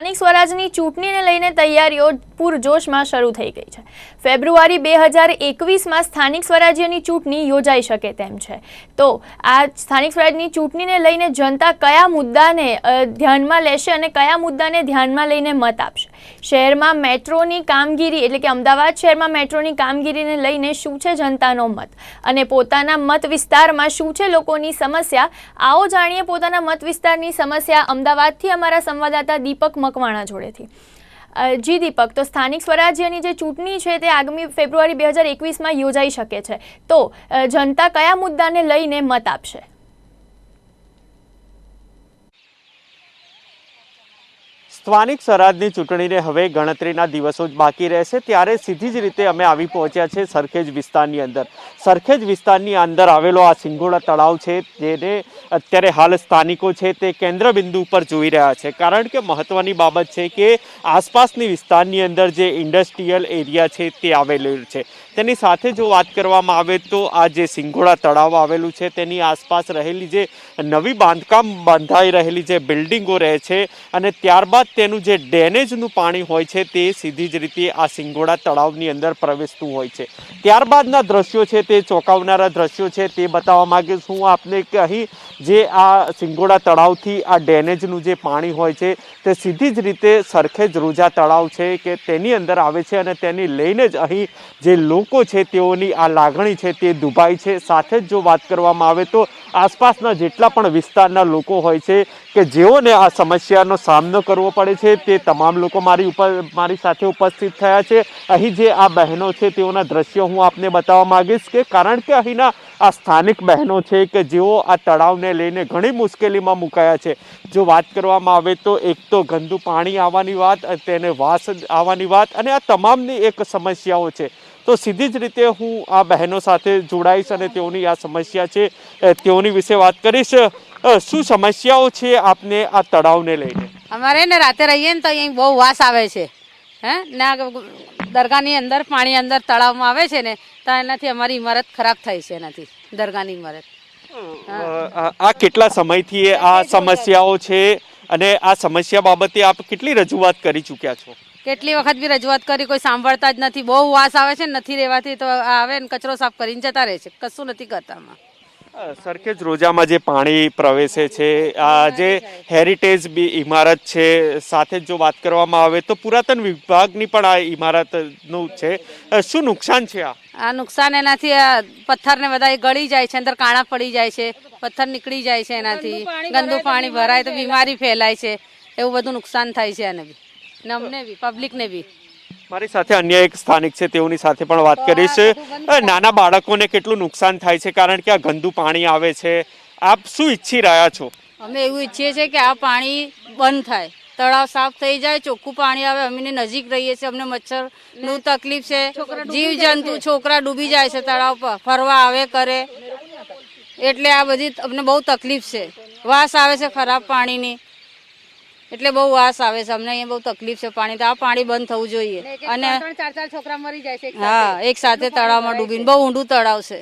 સ્થાનિક સ્વરાજની ચૂંટણીને લઈને તૈયારીઓ પૂરજોશમાં શરૂ થઈ ગઈ છે. ફેબ્રુઆરી બે હજાર એકવીસમાં સ્થાનિક સ્વરાજ્યની ચૂંટણી યોજાઈ શકે તેમ છે. તો આ સ્થાનિક સ્વરાજની ચૂંટણીને લઈને જનતા કયા મુદ્દાને ધ્યાનમાં લેશે અને કયા મુદ્દાને ધ્યાનમાં લઈને મત આપશે? શહેરમાં મેટ્રોની કામગીરી, એટલે કે અમદાવાદ શહેરમાં મેટ્રોની કામગીરીને લઈને શું છે જનતાનો મત? અને પોતાના મત વિસ્તારમાં શું છે લોકોની સમસ્યા? આવો જાણીએ પોતાના મત વિસ્તારની સમસ્યા અમદાવાદથી અમારા સંવાદદાતા દીપક મકવાણા જોડેથી. જી દીપક, તો સ્થાનિક સ્વરાજ્યની જે ચૂંટણી છે તે આગામી ફેબ્રુઆરી બે હજાર એકવીસમાં યોજાઈ શકે છે. તો જનતા કયા મુદ્દાને લઈને મત આપશે? સ્થાનિક સ્વરાજની ચૂંટણીને હવે ગણતરીના દિવસો જ બાકી રહેશે, ત્યારે સીધી જ રીતે અમે આવી પહોંચ્યા છે સરખેજ વિસ્તારની અંદર. સરખેજ વિસ્તારની અંદર આવેલો આ સિંગોડા તળાવ છે, જેને અત્યારે હાલ સ્થાનિકો છે તે કેન્દ્ર બિંદુ ઉપર જોઈ રહ્યા છે. કારણ કે મહત્વની બાબત છે કે આસપાસની વિસ્તારની અંદર જે ઇન્ડસ્ટ્રીયલ એરિયા છે તે આવેલું છે. તેની સાથે જો વાત કરવામાં આવે તો આ જે સિંગોડા તળાવ આવેલું છે, તેની આસપાસ રહેલી જે નવી બાંધકામ બંધાઈ રહેલી જે બિલ્ડિંગો રહે છે અને ત્યારબાદ તેનું જે ડેનેજનું પાણી હોય છે, તે સીધી જ રીતે આ સિંગોડા તળાવની અંદર પ્રવેશતું હોય છે. ત્યારબાદના દ્રશ્યો છે, તે ચોંકાવનારા દ્રશ્યો છે, તે બતાવવા માગીશ હું આપને કે અહીં જે આ સિંગોડા તળાવથી આ ડેનેજનું જે પાણી હોય છે, તે સીધી જ રીતે સરખેજ રોજા તળાવ છે કે તેની અંદર આવે છે અને તેની લઈને જ અહીં જે લોકો છે તેઓની આ લાગણી છે તે દુભાઈ છે. સાથે જ જો વાત કરવામાં આવે તો આસપાસના જેટલા પણ વિસ્તારના લોકો હોય છે કે જેઓને આ સમસ્યાનો સામનો કરવો પડે છે તે તમામ લોકો મારી ઉપર, મારી સાથે ઉપસ્થિત થયા છે. અહીં જે આ બહેનો છે તેઓના દ્રશ્યો હું આપને બતાવવા માગીશ કે કારણ કે અહીંના આ સ્થાનિક બહેનો છે કે જેઓ આ તળાવને લઈને ઘણી મુશ્કેલીમાં મુકાયા છે. જો વાત કરવામાં આવે તો એક તો ગંદુ પાણી આવવાની વાત, તેને વાસ આવવાની વાત અને આ તમામની એક સમસ્યાઓ છે. તો સીધી જ રીતે હું આ બહેનો સાથે જોડાઈશ અને તેઓની આ સમસ્યા છે તેઓની વિશે વાત કરીશ. શું સમસ્યાઓ છે આપને આ તળાવને લઈને? અમારે ને રાતે રહીએ ને તો અહીં બહુ વાસ આવે છે. હે? ને દરગાહની અંદર પાણી અંદર તળાવમાં આવે છે ને તો એનાથી અમારી ઇમારત ખરાબ થાય છે એનાથી દરગાહની ઇમારત આ કેટલા સમયથી આ સમસ્યાઓ છે અને આ સમસ્યા બાબતે આપ કેટલી રજૂઆત કરી ચૂક્યા છો? કેટલી વખત બી રજૂઆત કરી કોઈ સાંભળતા જ નથી. બહુ વાસ આવે છે નથી રહેવાથી તો આવે ને કચરો સાફ કરીને જતા રહે છે. કશું નથી કરતા આમાં. સરખેજ રોજામાં જે પાણી પ્રવેશે છે આ જે હેરિટેજ બી ઇમારત છે સાથે જ જો વાત કરવામાં આવે તો પુરાતન વિભાગની પણ આ ઇમારતનું છે. શું નુકસાન છે આ? આ નુકસાન એનાથી આ પથ્થરને બધા ગળી જાય છે અંદર કાણા પડી જાય છે પથ્થર નીકળી જાય છે એનાથી. ગંદુ પાણી ભરાય તો બીમારી ફેલાય. છે. એવું બધું નુકસાન થાય છે એને બી. ને અમને બી પબ્લિકને બી. મારી સાથે અન્ય એક સ્થાનિક છે તેઓની સાથે પણ વાત કરીશ નાના બાળકોને કેટલું નુકસાન થાય છે કારણ કે આ ગંદુ પાણી આવે છે. આપ શું ઈચ્છી રહ્યા છો? અમે એવું ઈચ્છીએ છીએ કે આ પાણી બંધ થાય. તળાવ સાફ થઈ જાય ચોખ્ખું પાણી આવે અમે નજીક રહીએ છીએ અમને મચ્છરનું તકલીફ છે. જીવ જંતુ છોકરા ડૂબી જાય છે તળાવ પર ફરવા આવે કરે. એટલે આ બધી અમને બહુ તકલીફ છે. વાસ આવે છે ખરાબ પાણીની. એટલે બહુ વાસ આવે છે. અમને અહીંયા બહુ તકલીફ છે પાણી. તો આ પાણી બંધ થવું જોઈએ. અને ચાર ચાર છોકરા મરી જાય છે હા એક સાથે તળાવમાં ડૂબીને. બહુ ઊંડું તળાવ છે.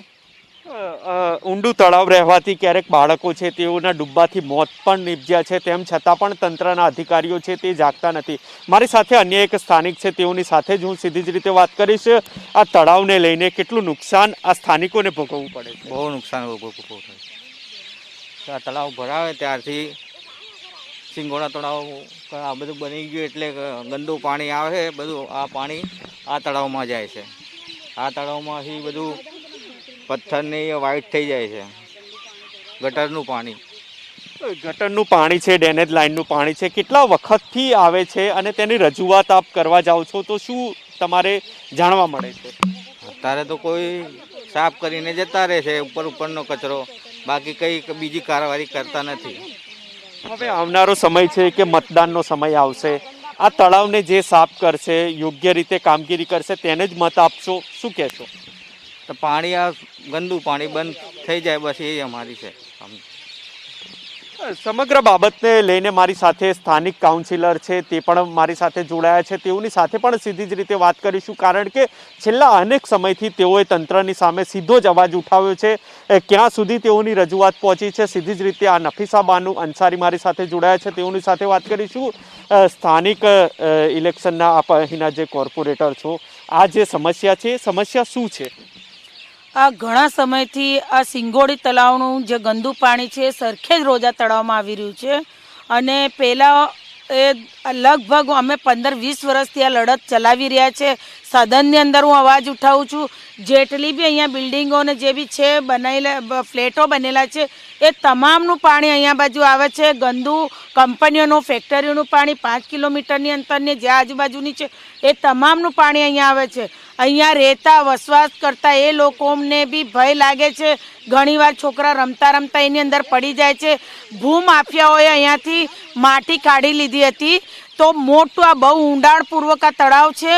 ઊંડું તળાવ રહેવાથી ક્યારેક બાળકો છે તેઓના ડૂબવાથી મોત પણ નિપજ્યા છે. તેમ છતાં પણ તંત્રના અધિકારીઓ છે તે જાગતા નથી. મારી સાથે અન્ય એક સ્થાનિક છે. તેઓની સાથે જ હું સીધી જ રીતે વાત કરીશ. આ તળાવને લઈને કેટલું નુકસાન આ સ્થાનિકોને ભોગવવું પડે છે? બહુ નુકસાન ભોગવવું પડે આ તળાવ ભરાવે ત્યારથી સિંગોડા તળાવ આ બધું બની ગયું એટલે ગંદુ પાણી આવે બધું આ પાણી આ તળાવમાં જાય છે. આ તળાવમાંથી બધું પથ્થરની વાઈટ થઈ જાય છે. ગટરનું પાણી. ગટરનું પાણી છે ડેનેજ લાઇનનું પાણી છે કેટલા વખતથી આવે છે અને તેની રજૂઆત આપ કરવા જાઓ છો? તો શું તમારે જાણવા મળે છે? અત્યારે તો કોઈ સાફ કરીને જતા રહે છે ઉપર ઉપરનો કચરો. બાકી કંઈ બીજી કારવારી કરતા નથી. હવે આવનારો સમય છે કે મતદાનનો સમય આવશે. આ તળાવને જે સાફ કરશે, યોગ્ય રીતે કામગીરી કરશે, તેને જ મત આપશો. શું કહેશો? તો પાણી આ ગંદુ પાણી બંધ થઈ જાય, બસ એ અમારી છે. સમગ્ર બાબતને લઈને મારી સાથે સ્થાનિક કાઉન્સિલર છે, તે પણ મારી સાથે જોડાયા છે. તેઓની સાથે પણ સીધી જ રીતે વાત કરીશું, કારણ કે છેલ્લા અનેક સમયથી તેઓએ તંત્રની સામે સીધો જ અવાજ ઉઠાવ્યો છે. ક્યાં સુધી તેઓની રજૂઆત પહોંચી છે, સીધી જ રીતે આ નફીસા બાનુ અંસારી મારી સાથે જોડાયા છે. તેઓની સાથે વાત કરીશું. સ્થાનિક ઇલેક્શનના આપ, અહીંના જે કોર્પોરેટર છો, આ જે સમસ્યા છે, એ સમસ્યા શું છે? આ ઘણા સમયથી આ સિંગોડી તળાવનું જે ગંદુ પાણી છે એ સરખેજ રોજા તળાવમાં આવી રહ્યું છે. અને પહેલાં એ લગભગ અમે પંદર વીસ વર્ષથી આ લડત ચલાવી રહ્યા છે. સદનની અંદર હું અવાજ ઉઠાવું છું. જેટલી બી અહીંયા બિલ્ડિંગોને જે બી છે બનાવેલા ફ્લેટો બનેલા છે, એ તમામનું પાણી અહીંયા બાજુ આવે છે. ગંદુ કંપનીઓનું, ફેક્ટરીઓનું પાણી પાંચ કિલોમીટરની અંતરની જે આજુબાજુની છે, એ તમામનું પાણી અહીંયા આવે છે. અહીંયા રહેતા, વસવાસ કરતા એ લોકોને બી ભય લાગે છે. ઘણીવાર છોકરા રમતા રમતા એની અંદર પડી જાય છે. ભૂમાફિયાઓએ અહીંયાથી માટી કાઢી લીધી હતી. તો મોટું આ બહુ ઊંડાણપૂર્વક આ તળાવ છે.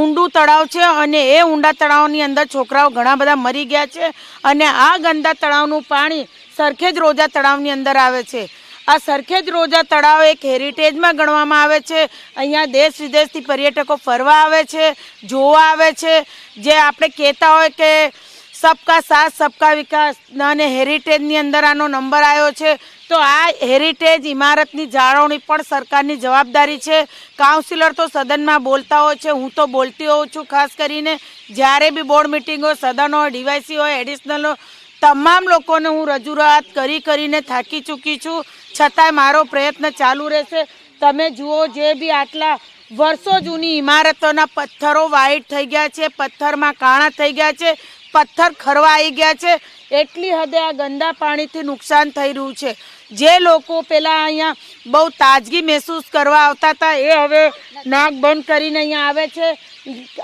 ઊંડું તળાવ છે અને એ ઊંડા તળાવની અંદર છોકરાઓ ઘણા બધા મરી ગયા છે. અને આ ગંદા તળાવનું પાણી સરખેજ રોજા તળાવની અંદર આવે છે. આ સરખેજ રોજા તળાવ એક હેરિટેજમાં ગણવામાં આવે છે. અહીંયા દેશ વિદેશથી પર્યટકો ફરવા આવે છે, જોવા આવે છે. જે આપણે કહેતા હોય કે સબકા સાથ, સબકા વિકાસ અને હેરિટેજની અંદર આનો નંબર આવ્યો છે. તો આ હેરિટેજ ઇમારતની જાળવણી પણ સરકારની જવાબદારી છે. કાઉન્સિલર તો સદનમાં બોલતા હોય છે, હું તો બોલતી હોઉં છું ખાસ કરીને. જ્યારે બી બોર્ડ મિટિંગ હોય સદન હોય ડીવાયસી હોય એડિશનલ હોય તમામ લોકોને હું રજૂઆત કરી કરીને થાકી ચૂકી છું. છતાંય મારો પ્રયત્ન ચાલુ રહેશે. તમે જુઓ જે બી આટલા વર્ષો જૂની ઇમારતોના પથ્થરો વાઈટ થઈ ગયા છે, પથ્થરમાં કાણા થઈ ગયા છે, પથ્થર ખરવા આવી ગયા છે. એટલી હદે આ ગંદા પાણીથી નુકસાન થઈ રહ્યું છે. જે લોકો પહેલાં અહીંયા બહુ તાજગી મહેસૂસ કરવા આવતા હતા, એ હવે નાક બંધ કરીને અહીંયા આવે છે.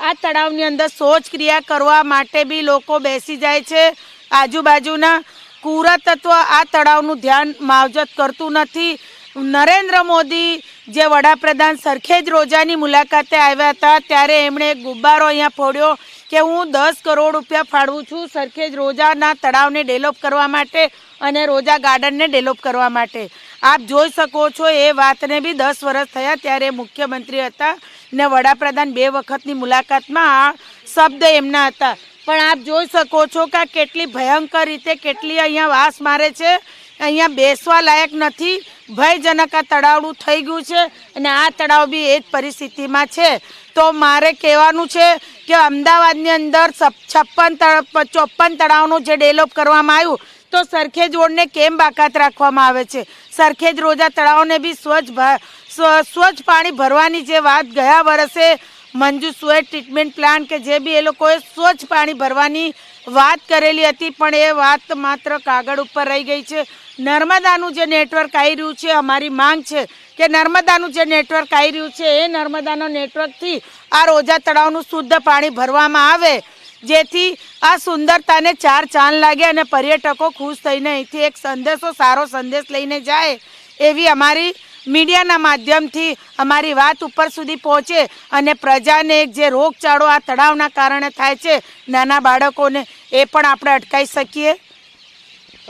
આ તળાવની અંદર શૌચ ક્રિયા કરવા માટે બી લોકો બેસી જાય છે. આજુબાજુના કુરા આ તળાવનું ધ્યાન માવજત કરતું નથી. નરેન્દ્ર મોદી જે વડાપ્રધાન સરખેજ રોજાની મુલાકાતે આવ્યા હતા, ત્યારે એમણે ગુબ્બારો અહીંયા ફોડ્યો કે હું દસ કરોડ રૂપિયા ફાળવું છું સરખેજ રોજાના તળાવને ડેવલપ કરવા માટે અને રોજા ગાર્ડનને ડેવલપ કરવા માટે. આપ જોઈ શકો છો એ વાતને બી દસ વર્ષ થયા ત્યારે મુખ્યમંત્રી હતા ને વડાપ્રધાન બે વખતની મુલાકાતમાં આ શબ્દ એમના હતા. પણ આપ જોઈ શકો છો કે કેટલી ભયંકર રીતે કેટલી અહીંયા વાસ મારે છે. અહીંયા બેસવા લાયક નથી. ભયજનક આ તળાવડું થઈ ગયું છે અને આ તળાવ બી એ જ પરિસ્થિતિમાં છે. તો મારે કહેવાનું છે કે અમદાવાદની અંદર છપ્પન ચોપ્પન તળાવનું જે ડેવલપ કરવામાં આવ્યું, તો સરખેજ રોડને કેમ બાકાત રાખવામાં આવે છે? સરખેજ રોજા તળાવને બી સ્વચ્છ સ્વચ્છ પાણી ભરવાની જે વાત ગયા વર્ષે મંજુ સુએટ ટ્રીટમેન્ટ પ્લાન્ટ કે જે બી એ લોકોએ સ્વચ્છ પાણી ભરવાની વાત કરેલી હતી, પણ એ વાત માત્ર કાગળ ઉપર રહી ગઈ છે. નર્મદાનું જે નેટવર્ક આવી રહ્યું છે, અમારી માંગ છે કે નર્મદાનું જે નેટવર્ક આવી રહ્યું છે, એ નર્મદાના નેટવર્કથી આ રોજા તળાવનું શુદ્ધ પાણી ભરવામાં આવે, જેથી આ સુંદરતાને ચાર ચાંદ લાગે અને પર્યટકો ખુશ થઈને અહીંથી એક સંદેશો, સારો સંદેશ લઈને જાય, એવી અમારી મીડિયાના માધ્યમથી અમારી વાત ઉપર સુધી પહોંચે અને પ્રજાને એક જે રોગચાળો આ તળાવના કારણે થાય છે, નાના બાળકોને એ પણ આપણે અટકાવી શકીએ.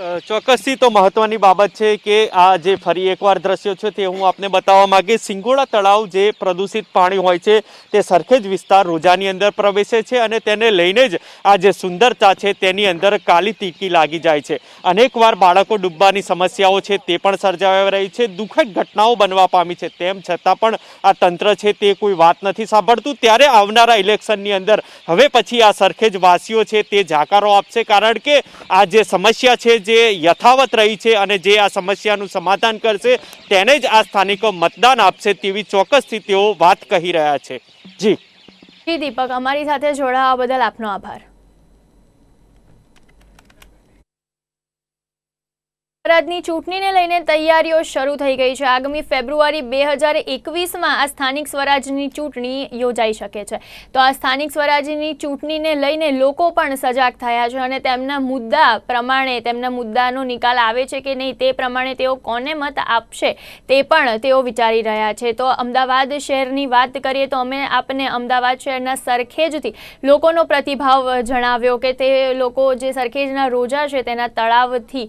ચોક્કસથી તો મહત્વની બાબત છે કે આ જે ફરી એકવાર દ્રશ્યો છે તે હું આપને બતાવવા માગીશ. સિંગોડા તળાવ જે પ્રદૂષિત પાણી હોય છે તે સરખેજ વિસ્તાર રોજાની અંદર પ્રવેશે છે અને તેને લઈને જ આ જે સુંદરતા છે તેની અંદર કાલી તીકી લાગી જાય છે. અનેકવાર બાળકો ડૂબવાની સમસ્યાઓ છે તે પણ સર્જાઈ રહી છે. દુઃખદ ઘટનાઓ બનવા પામી છે. તેમ છતાં પણ આ તંત્ર છે તે કોઈ વાત નથી સાંભળતું. ત્યારે આવનારા ઇલેક્શનની અંદર હવે પછી આ સરખેજ વાસીઓ છે તે જાકારો આપશે કારણ કે આ જે સમસ્યા છે જે યથાવત રહી છે અને જે આ સમસ્યાનું સમાધાન કરશે, તેને જ આ સ્થાનિકો મતદાન આપશે તેવી ચોક્કસથી તેઓ વાત કહી રહ્યા છે. જી. જી, દીપક, અમારી સાથે જોડાવા બદલ આપનો આભાર. સ્વરાજની ચૂંટણીને લઈને તૈયારીઓ શરૂ થઈ ગઈ છે. આગામી ફેબ્રુઆરી બે હજાર એકવીસમાં આ સ્થાનિક સ્વરાજની ચૂંટણી યોજાઈ શકે છે. તો આ સ્થાનિક સ્વરાજની ચૂંટણીને લઈને લોકો પણ સજાગ થયા છે અને તેમના મુદ્દા પ્રમાણે તેમના મુદ્દાનો નિકાલ આવે છે કે નહીં તે પ્રમાણે તેઓ કોને મત આપશે તે પણ તેઓ વિચારી રહ્યા છે. તો અમદાવાદ શહેરની વાત કરીએ તો અમે આપને અમદાવાદ શહેરના સરખેજથી લોકોનો પ્રતિભાવ જણાવ્યો કે તે લોકો જે સરખેજના રોજા છે તેના તળાવથી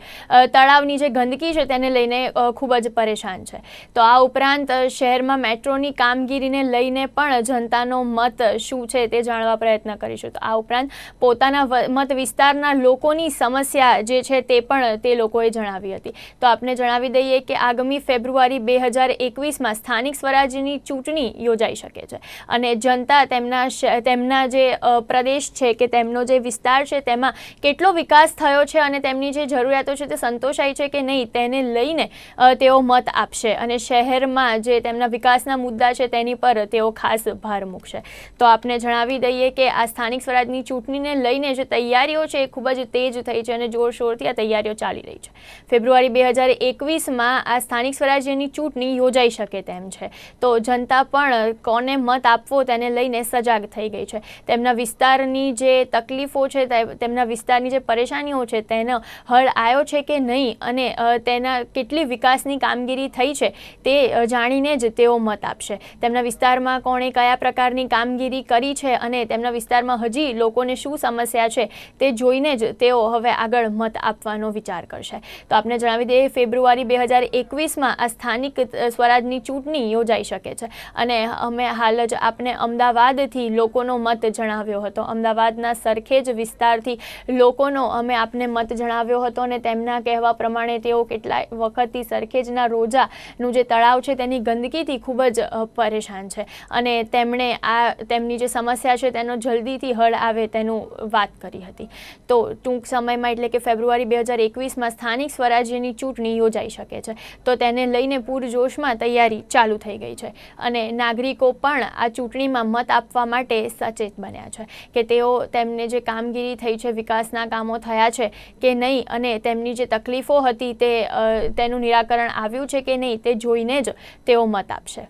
તળાવની વિસ્તારની જે ગંદકી છે તેને લઈને ખૂબ જ પરેશાન છે. તો આ ઉપરાંત શહેરમાં મેટ્રોની કામગીરીને લઈને પણ જનતાનો મત શું છે તે જાણવા પ્રયત્ન કરીશું. તો આ ઉપરાંત, પોતાના મત વિસ્તારના લોકોની સમસ્યા જે છે તે પણ તે લોકોએ જણાવી હતી. તો આપને જણાવી દઈએ કે આગામી ફેબ્રુઆરી બે હજાર એકવીસમાં સ્થાનિક સ્વરાજ્યની ચૂંટણી યોજાઈ શકે છે. અને જનતા તેમના તેમના જે પ્રદેશ છે કે તેમનો જે વિસ્તાર છે તેમાં કેટલો વિકાસ થયો છે અને તેમની જે જરૂરિયાતો છે તે સંતોષાય છે કે નહીં તેને લઈને તેઓ મત આપશે. અને શહેરમાં જે તેમના વિકાસના મુદ્દા છે તેની પર તેઓ ખાસ ભાર મૂકશે. તો આપને જણાવી દઈએ કે આ સ્થાનિક સ્વરાજની ચૂંટણીને લઈને જે તૈયારીઓ છે એ ખૂબ જ તેજ થઈ છે અને જોરશોરથી આ તૈયારીઓ ચાલી રહી છે. ફેબ્રુઆરી બે હજાર એકવીસમાં આ સ્થાનિક સ્વરાજ્યની ચૂંટણી યોજાઈ શકે તેમ છે. તો જનતા પણ કોને મત આપવો તેને લઈને સજાગ થઈ ગઈ છે. તેમના વિસ્તારની જે તકલીફો છે તેમના વિસ્તારની જે પરેશાનીઓ છે, તેનો હળ આવ્યો છે કે નહીં અને તેના કેટલી વિકાસની કામગીરી થઈ છે તે જાણીને જ તેઓ મત આપશે. તેમના વિસ્તારમાં કોણે કયા પ્રકારની કામગીરી કરી છે અને તેમના વિસ્તારમાં હજી લોકોને શું સમસ્યા છે તે જોઈને જ તેઓ હવે આગળ મત આપવાનો વિચાર કરશે. તો આપને જણાવી દઈએ, ફેબ્રુઆરી બે હજાર એકવીસમાં આ સ્થાનિક સ્વરાજની ચૂંટણી યોજાઈ શકે છે અને અમે હાલ જ આપને અમદાવાદથી લોકોનો મત જણાવ્યો હતો. અમદાવાદના સરખેજ વિસ્તારથી લોકોનો અમે આપને મત જણાવ્યો હતો અને તેમના કહેવા પ્રમાણે તેઓ કેટલાય વખતથી સરખેજના રોજાનું જે તળાવ છે તેની ગંદકીથી ખૂબ જ પરેશાન છે. અને તેમણે આ, તેમની જે સમસ્યા છે તેનો જલ્દીથી હળ આવે તેનું વાત કરી હતી. તો ટૂંક સમયમાં એટલે કે ફેબ્રુઆરી બે હજાર એકવીસમાં સ્થાનિક સ્વરાજ્યની ચૂંટણી યોજાઈ શકે છે. તો તેને લઈને પૂરજોશમાં તૈયારી ચાલુ થઈ ગઈ છે. અને નાગરિકો પણ આ ચૂંટણીમાં મત આપવા માટે સચેત બન્યા છે. કે તેઓ તેમને જે કામગીરી થઈ છે, વિકાસના કામો થયા છે કે નહીં અને તેમની જે તકલીફો હતી તે તેનું નિરાકરણ આવ્યું છે કે નહીં તે જોઈને જ તેઓ મત આપશે.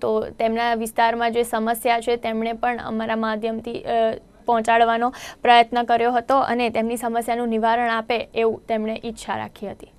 તો તેમના વિસ્તારમાં જે સમસ્યા છે તેમણે પણ અમારા માધ્યમથી પહોંચાડવાનો પ્રયત્ન કર્યો હતો અને તેમની સમસ્યાનું નિવારણ આપે એવું તેમણે ઈચ્છા રાખી હતી.